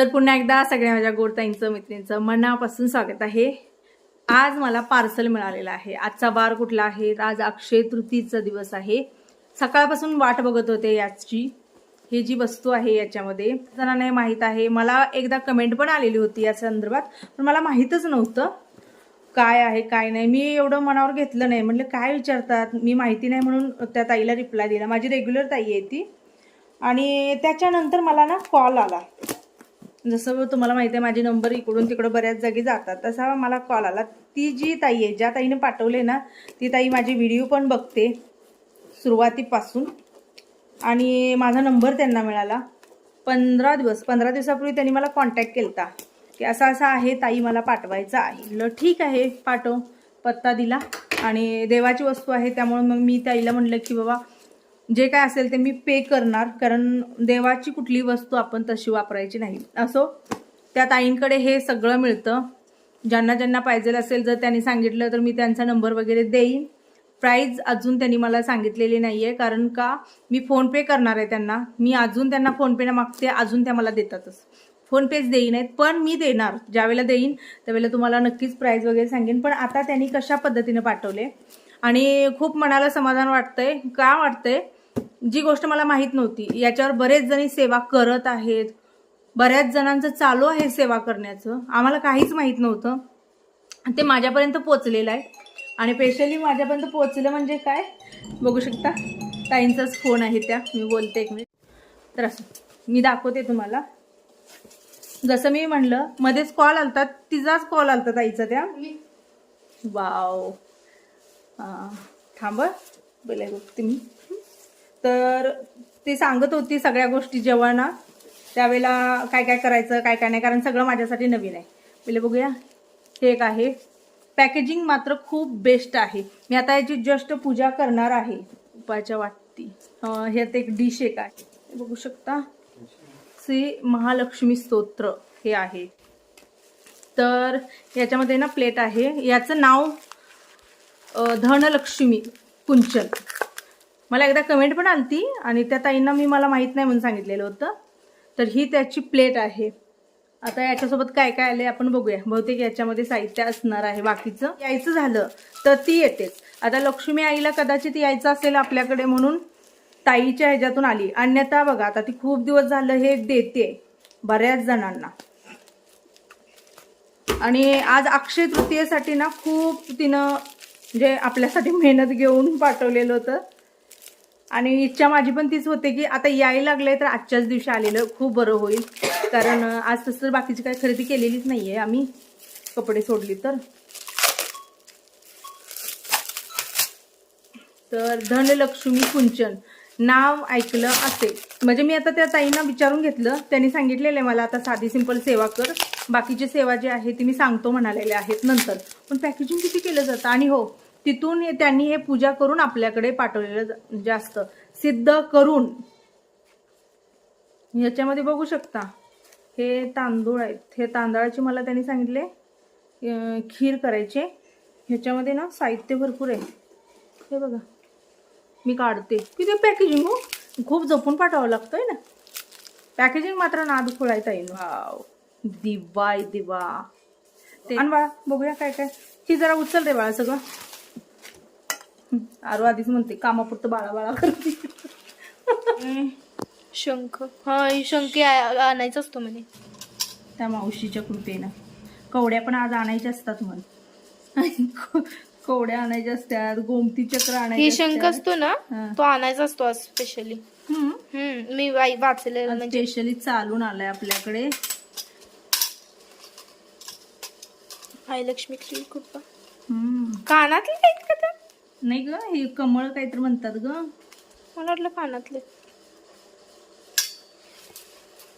तर पुन्हा एकदा सगळ्या माझ्या गोडताईंचं मैत्रिणींचं मनापासून स्वागत आहे. आज मला पार्सल मिळालेलं आहे. आजचा बार कुठला आहे? आज अक्षय तृतीचा दिवस आहे. सकाळपासून वाट बघत होते याची. ही जी वस्तू आहे याच्यामध्ये जणांना माहीत आहे. मला एकदा कमेंट पण आलेली होती या संदर्भात पण मला माहीतच नव्हतं काय आहे काय नाही. मी एवढं मनावर घेतलं नाही. म्हटलं काय विचारतात? मी माहिती नाही म्हणून त्या ताईला रिप्लाय दिला. माझी रेग्युलर ताई आहे ती. आणि त्याच्यानंतर मला ना कॉल आला. जसं तुम्हाला माहिती आहे माझे नंबर इकडून तिकडं बऱ्याच जागी जातात. तसा मला कॉल आला. ती जी ताई आहे ज्या ताईने पाठवले ना ती ताई माझे व्हिडिओ पण बघते सुरुवातीपासून. आणि माझा नंबर त्यांना मिळाला. पंधरा दिवस पंधरा दिवसापूर्वी त्यांनी मला कॉन्टॅक्ट केला की असा असा आहे ताई मला पाठवायचं आहे. म्हणलं ठीक आहे पाठव. पत्ता दिला. आणि देवाची वस्तू आहे त्यामुळे मग मी ताईला म्हटलं की बाबा जे काय असेल ते मी पे करणार कारण देवाची कुठली वस्तू आपण तशी वापरायची नाही. असो त्या ताईंकडे हे सगळं मिळतं. ज्यांना ज्यांना पाहिजे असेल जर त्यांनी सांगितलं तर मी त्यांचा नंबर वगैरे देईन. प्राईज अजून त्यांनी मला सांगितलेली नाही आहे कारण का मी फोनपे करणार आहे त्यांना. मी अजून त्यांना फोनपेनं मागते अजून त्या मला देतातच. फोनपेच देईन आहेत पण मी देणार. ज्यावेळेला देईन त्यावेळेला तुम्हाला नक्कीच प्राईज वगैरे सांगेन. पण आता त्यांनी कशा पद्धतीने पाठवले? आणि खूप मनाला समाधान वाटतंय. का वाटतंय? जी गोष्ट मला माहीत नव्हती याच्यावर बरेच जणी सेवा करत आहेत. बऱ्याच जणांचं चालू आहे सेवा करण्याचं. आम्हाला काहीच माहीत नव्हतं. ते माझ्यापर्यंत पोचलेलं आहे. आणि स्पेशली माझ्यापर्यंत पोचलं म्हणजे काय? बघू शकता. ताईंचाच फोन आहे त्या. मी बोलते एक मिनिट तर असं. मी दाखवते तुम्हाला. जसं मी म्हणलं मध्येच कॉल आलता. तिचाच कॉल आलता ताईचा त्या. वाव थांब. बोलाय बघते मी. तर ती सांगत होती सगळ्या गोष्टी जेव्हा त्यावेळेला काय काय करायचं काय काय नाही कारण सगळं माझ्यासाठी नवीन आहे. पहिले बघूया हे एक आहे. पॅकेजिंग मात्र खूप बेस्ट आहे. मी आता याची जस्ट पूजा करणार आहे. उपाच्या वाटती ह्यात एक डिश एक आहे. बघू शकता. श्री महालक्ष्मी स्तोत्र हे आहे. तर याच्यामध्ये ना प्लेट आहे. याचं नाव धनलक्ष्मी कुंचन. मला एकदा कमेंट पण आलती आणि त्या ताईंना मी मला माहीत नाही म्हणून सांगितलेलं होतं. तर ही त्याची प्लेट आहे. आता याच्यासोबत काय काय आले आपण बघूया. बहुतेक याच्यामध्ये साहित्य असणार आहे बाकीचं. यायचं झालं तर ती येतेच. आता लक्ष्मी आईला कदाचित यायचं असेल आपल्याकडे म्हणून ताईच्या ह्याच्यातून आली. अन्यथा बघा आता ती खूप दिवस झालं हे देते बऱ्याच जणांना. आणि आज अक्षय तृतीयेसाठी ना खूप तिनं म्हणजे आपल्यासाठी मेहनत घेऊन पाठवलेलं होतं. आणि इच्छा माझी पण तीच होते की आता यायला लागलंय तर आजच्याच दिवशी आलेलं खूप बरं होईल. कारण आज तसं बाकीची काही खरेदी केलेलीच नाही आहे आम्ही कपडे सोडली तर. तर धनलक्ष्मी कुंचन नाव ऐकलं असेल. म्हणजे मी आता त्या ताईंना विचारून घेतलं. त्यांनी सांगितलेलं आहे मला आता साधी सिंपल सेवा कर. बाकीची सेवा जी आहे ती मी सांगतो म्हणालेले आहेत नंतर. पण पॅकेजिंग किती केलं जातं? आणि हो तिथून हे- त्यांनी हे पूजा करून आपल्याकडे पाठवलेलं जास्त. सिद्ध करून. याच्यामध्ये बघू शकता. हे तांदूळ आहेत. हे तांदळाचे मला त्यांनी सांगितले खीर करायचे. ह्याच्यामध्ये ना साहित्य भरपूर आहे. हे बघा. मी काढते. किती पॅकेजिंग हो? खूप जपून पाठवावं लागतंय ना. पॅकेजिंग मात्र नाद खोळायचा येईल वाव. दिवाय दिवा. ते बघूया काय काय. ही जरा उचल रे बाळा सगळं. आरू आधीच म्हणते कामापुरतं बाळा बाळा करते शंख. हा ही शंख आणायचा असतो म्हणे. त्या मावशीच्या कृपेनं. कवड्या पण आज आणायच्या असतात म्हण. कवड्या आणायच्या असतात गोमती चक्र आणायचे शंख असतो ना. तो आणायचा असतो आज स्पेशली मी वाई- वाचलेलं म्हणजे स्पेशली चालून आलाय आपल्याकडे. आई लक्ष्मी कृपा. हम्म. कानातले नाही ग हे कमळ काहीतरी म्हणतात ग. मला वाटलं कानातले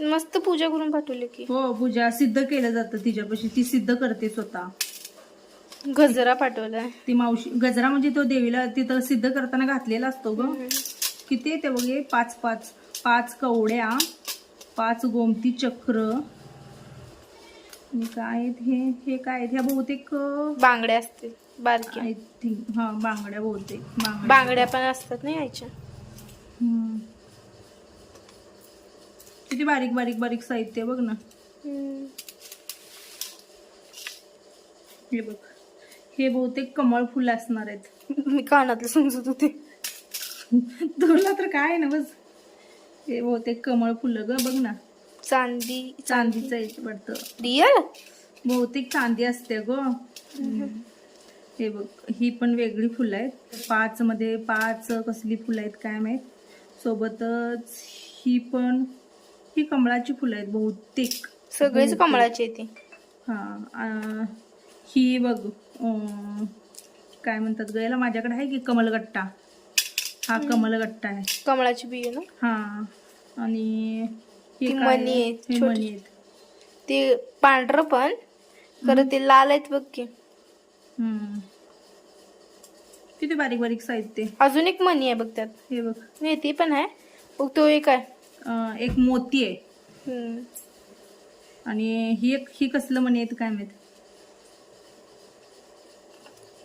मस्त पूजा करून पाठवली की. हो पूजा सिद्ध केलं जातं तिच्यापाशी. ती सिद्ध करते स्वतः. गजरा पाठवलाय. ती मावशी गजरा म्हणजे तो देवीला तिथं सिद्ध करताना घातलेला असतो ग. किती येते बघ? हे पाच पाच. पाच कवड्या पाच गोमती चक्र. आणि काय आहेत हे? हे काय आहेत? ह्या बहुतेक बांगड्या असतील. बारक्या. आय थिंक हा बांगड्या बहुतेक बांगड्या. पण असतात नाही आईच्या हम्म. किती बारीक बारीक बारीक साहित्य बघ ना. हे बघ. हे बहुतेक कमळ फुलं असणार आहेत. मी कानातलं समजत होते. तुला तर काय ना बस. हे बहुतेक कमळ फुलं ग बघ ना. चांदी. चांदीचं वाटतं. रिअल बहुतेक चांदी असते ग. हे बघ ही पण वेगळी फुलं आहेत. पाच मध्ये पाच कसली फुलं आहेत काय माहीत? सोबतच ही पण ही कमळाची फुलं आहेत बहुतेक. सगळेच कमळाचे येते हा ही बघ काय म्हणतात ग याला माझ्याकडे आहे की कमलगट्टा? हा कमलगट्टा आहे. कमळाची बिये ना? हा आणि हे मणी? आहेत. मणी आहेत. ते पांढरं पण खरं ते लाल आहेत बघ की. किती बारीक बारीक ते? अजून एक मणी आहे बघ त्यात. हे बघ. नाही ती पण आहे. बघ तो एक आहे. एक मोती आहे. हम्म. आणि ही एक ही कसलं मणी आहे काय माहीत?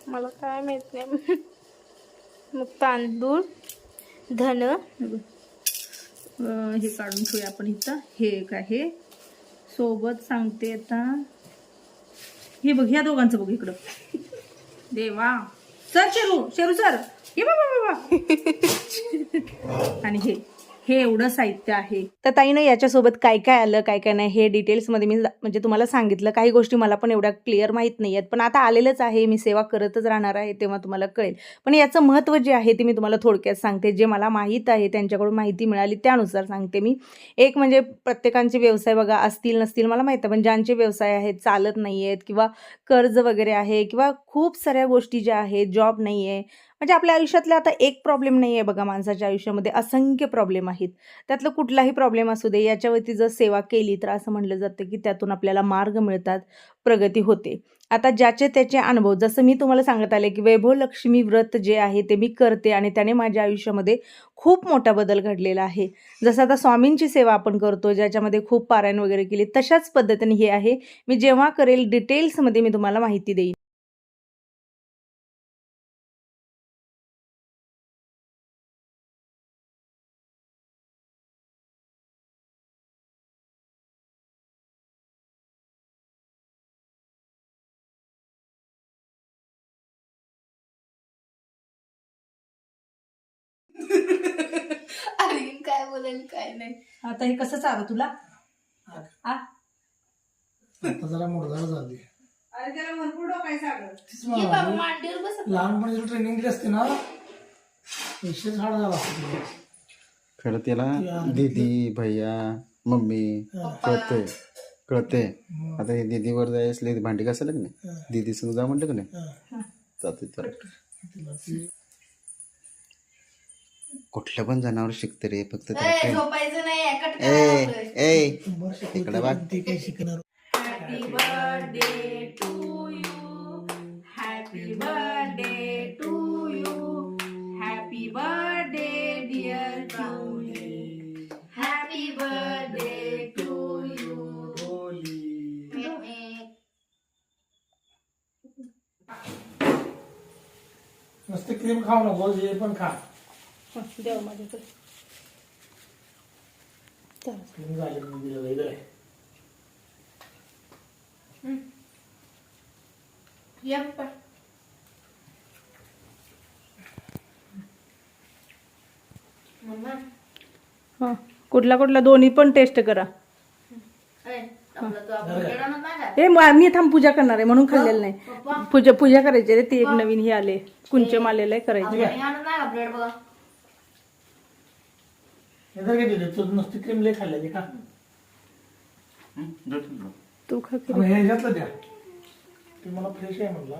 मला काय माहीत नाही. मग तांदूळ धन. हे हे काढून ठेवूया आपण इथं. हे एक आहे. सोबत सांगते आता. हे बघ ह्या दोघांचं बघ इकडं. देवा. Sir Sheru Sheru sir. ये बाबा बाबा. आणि हे. हे एवढं साहित्य आहे. तर ताईनं याच्यासोबत काय काय आलं काय काय नाही हे डिटेल्समध्ये मी म्हणजे तुम्हाला सांगितलं. काही गोष्टी मला पण एवढ्या क्लिअर माहीत नाही आहेत पण आता आलेलंच आहे. मी सेवा करतच राहणार आहे तेव्हा तुम्हाला कळेल. पण याचं महत्त्व जे आहे ते मी तुम्हाला थोडक्यात सांगते. जे मला माहीत आहे त्यांच्याकडून माहिती मिळाली त्यानुसार सांगते मी. एक म्हणजे प्रत्येकांचे व्यवसाय बघा असतील नसतील मला माहीत आहे. पण ज्यांचे व्यवसाय आहेत चालत नाही आहेत किंवा कर्ज वगैरे आहे किंवा खूप साऱ्या गोष्टी ज्या आहेत जॉब नाही आहे म्हणजे आपल्या आयुष्यातला आता एक प्रॉब्लेम नाही आहे बघा माणसाच्या आयुष्यामध्ये असंख्य प्रॉब्लेम आहेत. त्यातलं कुठलाही प्रॉब्लेम असू दे याच्यावरती जर सेवा केली तर असं म्हटलं जातं की त्यातून आपल्याला मार्ग मिळतात प्रगती होते. आता ज्याचे त्याचे अनुभव जसं मी तुम्हाला सांगत आले की वैभव लक्ष्मी व्रत जे आहे ते मी करते आणि त्याने माझ्या आयुष्यामध्ये खूप मोठा बदल घडलेला आहे. जसं आता स्वामींची सेवा आपण करतो ज्याच्यामध्ये खूप पारायण वगैरे केली तशाच पद्धतीने हे आहे. मी जेव्हा करेल डिटेल्समध्ये मी तुम्हाला माहिती देईन. अरे काय बोलेल काय नाही. आता हे कसं चालू तुला? आ? आता जरा मुरगाळ झाली. अरे त्याला भरपूर डोकाय सागर तीच मला बाबा वाटली. मांडीवर बस लहानपणी जर ट्रेनिंग दिली असते ना विशेष हाड झाला असता तुला. खरं त्याला दीदी भैया मम्मी कळते कळते आता हे दीदीवर जायसले भांडी घासायला की नाही दीदी संग जा म्हणलं की नाही? हा. जाते तर. तिला ती कुठलं पण जनावर शिकते रे फक्त त्याला काय- झोपायचं नाही कट ए इकडे बघ. Happy birthday to you happy birthday to you happy birthday dear to happy birthday to you नुसते क्रीम खाऊ नको हे पण खा. देव माझ्याकडे. हां कुठला कुठला दोन्ही पण टेस्ट करा. ए म- मी थांब पूजा करणार आहे म्हणून खाल्लेलं नाही. पूजा पूजा करायची रे ती एक नवीन हे आले. कुंचम आलेलं आहे करायची. हे तर काय दिलं तू नुसती क्रीम लय खाल्ली का? तू खा की. मग ह्याच्यातलं द्या. ते मला फ्रेश आहे म्हणला.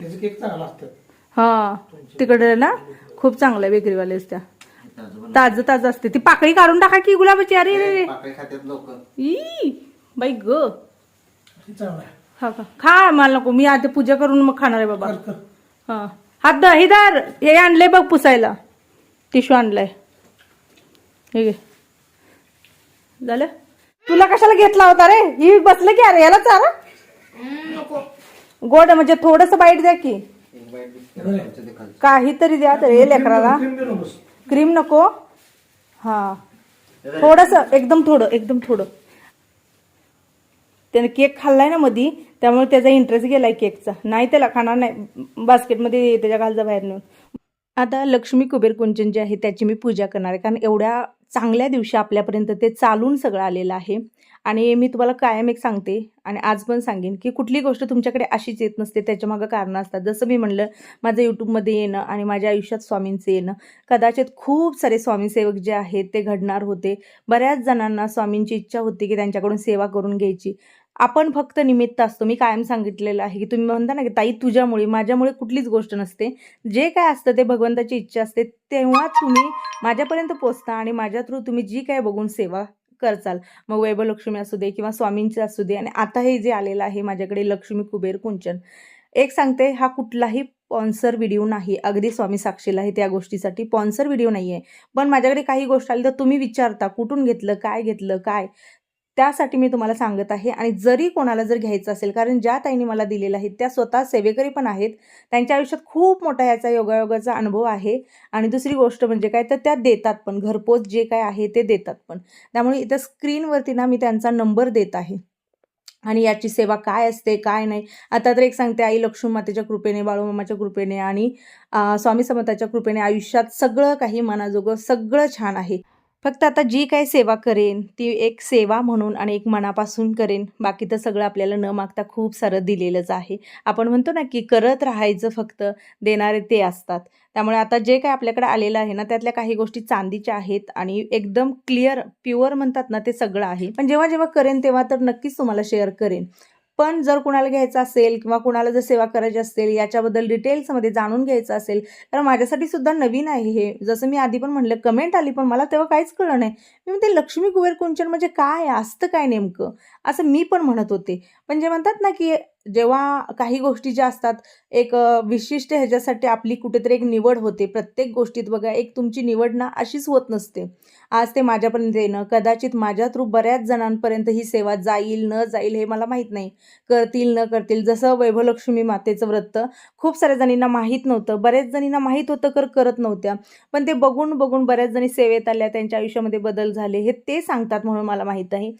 ह्याचं केक चांगला असतात हा तिकडे ना खूप चांगलं आहे बेकरीवालेच त्या ताजं ताजं असते. ती पाकळी काढून टाका की गुलाबाची. अरे रे रे पाकळी खात्यात लोक ई बाई ग. ते चांगलं आहे. हा का? खा मला नको. मी आता पूजा करून मग खाणार आहे बाबा. कर कर. हा. हात द हे दार हे आणलंय बघ पुसायला. टिश्यू आणलाय. हे झालं? तुला कशाला घेतला होता रे? ही बसलं की अरे याला चारा? गोड म्हणजे थोडस बाईट द्या की. काहीतरी द्या तर हे लेकराला. क्रीम क्रीम नको. हा. थोडस एकदम थोडं एकदम थोडं. त्याने केक खाल्लाय ना मधी त्यामुळे त्याचा इंटरेस्ट गेलाय केकचा. नाही त्याला खाणार नाही. बास्केटमध्ये त्याच्या घालचा बाहेर नेऊन. आता लक्ष्मी कुबेर कुंचन जे आहे त्याची मी पूजा करणार आहे. कारण एवढ्या चांगल्या दिवशी आपल्यापर्यंत ते चालून सगळं आलेलं आहे. आणि मी तुम्हाला कायम एक सांगते आणि आज पण सांगेन की कुठली गोष्ट तुमच्याकडे अशीच येत नसते त्याच्यामागं कारणं असतात. जसं मी म्हणलं माझं यूट्यूबमध्ये येणं आणि माझ्या आयुष्यात स्वामींचं येणं. कदाचित खूप सारे स्वामीसेवक जे आहेत ते घडणार होते. बऱ्याच जणांना स्वामींची इच्छा होती की त्यांच्याकडून सेवा करून घ्यायची. आपण फक्त निमित्त असतो. मी कायम सांगितलेलं आहे की तुम्ही म्हणता ना की ताई तुझ्यामुळे माझ्यामुळे कुठलीच गोष्ट नसते. जे काय असतं ते भगवंताची इच्छा असते. तेव्हा तुम्ही माझ्यापर्यंत पोचता आणि माझ्या थ्रू तुम्ही जी काय बघून सेवा करचाल. मग वैभवलक्ष्मी असू दे किंवा स्वामींचे असू दे आणि आता हे जे आलेलं आहे माझ्याकडे लक्ष्मी कुबेर कुंचन. एक सांगते हा कुठलाही स्पॉन्सर व्हिडिओ नाही. अगदी स्वामी साक्षीला आहे त्या गोष्टीसाठी. स्पॉन्सर व्हिडिओ नाही आहे पण माझ्याकडे काही गोष्ट आली तर तुम्ही विचारता कुठून घेतलं काय घेतलं काय? त्यासाठी मी तुम्हाला सांगत आहे. आणि जरी कोणाला जर घ्यायचं असेल कारण ज्या ताईंनी मला दिलेल्या आहेत त्या स्वतः सेवेकरी पण आहेत. त्यांच्या आयुष्यात खूप मोठा याचा योगायोगाचा अनुभव आहे. आणि दुसरी गोष्ट म्हणजे काय तर त्या देतात पण. घरपोच जे काय आहे ते देतात पण. त्यामुळे इथं स्क्रीनवरती ना मी त्यांचा नंबर देत आहे. आणि याची सेवा काय असते काय नाही. आता तर एक सांगते आई लक्ष्मी मातेच्या कृपेने बाळूमामाच्या कृपेने आणि स्वामी समर्थाच्या कृपेने आयुष्यात सगळं काही मनाजोगं सगळं छान आहे. फक्त आता जी काय सेवा करेन ती एक सेवा म्हणून आणि एक मनापासून करेन बाकी तर सगळं आपल्याला न मागता खूप सारं दिलेलंच आहे. आपण म्हणतो ना की करत राहायचं फक्त देणारे ते असतात. त्यामुळे आता जे काय आपल्याकडे आलेलं आहे ना त्यातल्या काही गोष्टी चांदीच्या आहेत आणि एकदम क्लिअर प्युअर म्हणतात ना ते सगळं आहे. पण जेव्हा जेव्हा करेन तेव्हा तर नक्कीच तुम्हाला शेअर करेन. पण जर कुणाला घ्यायचं असेल किंवा कुणाला जर सेवा करायची असेल याच्याबद्दल डिटेल्समध्ये जाणून घ्यायचं असेल तर माझ्यासाठी सुद्धा नवीन आहे हे. जसं मी आधी पण म्हणलं कमेंट आली पण मला तेव्हा काहीच कळलं नाही. मी म्हणते लक्ष्मी कुबेर कुंचन म्हणजे काय? असतं काय नेमकं? असं मी पण म्हणत होते. पण जे म्हणतात ना की जेव्हा काही गोष्टी ज्या असतात एक विशिष्ट ह्याच्यासाठी आपली कुठेतरी एक निवड होते. प्रत्येक गोष्टीत बघा एक तुमची निवड ना अशीच होत नसते. आज ते माझ्यापर्यंत येणं कदाचित माझ्या थ्रू बऱ्याच जणांपर्यंत ही सेवा जाईल न जाईल हे मला माहीत नाही. करतील न करतील जसं वैभवलक्ष्मी मातेचं व्रत खूप साऱ्या जणींना माहीत नव्हतं. बऱ्याच जणींना माहीत होतं कर करत नव्हत्या. पण ते बघून बघून बऱ्याच जणी सेवेत आल्या त्यांच्या आयुष्यामध्ये बदल झाले हे ते सांगतात म्हणून मला माहीत आहे.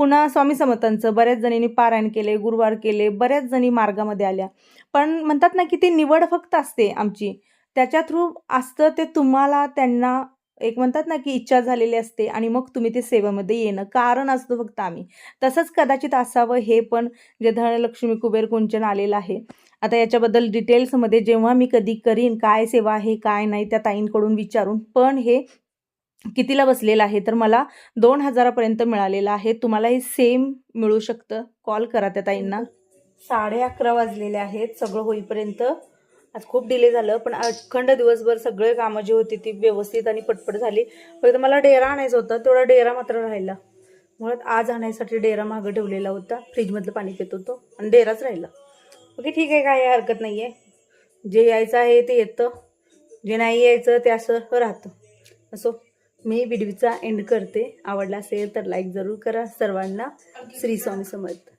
पुन्हा स्वामी समर्थांचं बऱ्याच जणींनी पारायण केले गुरुवार केले बऱ्याच जणी मार्गामध्ये आल्या. पण म्हणतात ना की ती निवड फक्त असते आमची. त्याच्या थ्रू असतं ते तुम्हाला त्यांना एक म्हणतात ना की इच्छा झालेली असते आणि मग तुम्ही ते सेवेमध्ये येणं कारण असतं फक्त आम्ही. तसंच कदाचित असावं हे पण जे धनलक्ष्मी कुबेर कुंचन आलेलं आहे. आता याच्याबद्दल डिटेल्समध्ये जेव्हा मी कधी करीन काय सेवा आहे काय नाही त्या ताईंकडून विचारून. पण हे कितीला बसलेला आहे? तर मला दोन हजारापर्यंत मिळालेला आहे. तुम्हालाही सेम मिळू शकतं. कॉल करा त्या ताईंना. हो. साडे अकरा वाजलेले आहेत. सगळं होईपर्यंत. आज खूप डिले झालं पण अखंड दिवसभर सगळे कामं जी होती ती व्यवस्थित आणि पटपट झाली. फक्त मला डेरा आणायचा होता. तेवढा डेरा मात्र राहिला. मुळात आज आणायसाठी डेरा मागं ठेवलेला होता. फ्रीजमधलं पाणी पित होतो आणि डेराच राहिला. ओके ठीक आहे. काय हरकत नाही आहे जे यायचं आहे ते येतं. जे नाही यायचं ते असं राहतं. असो. मी व्हिडिओचा एंड करते. आवडला असेल तर लाईक जरूर करा. सर्वांना श्री स्वामी समर्थ.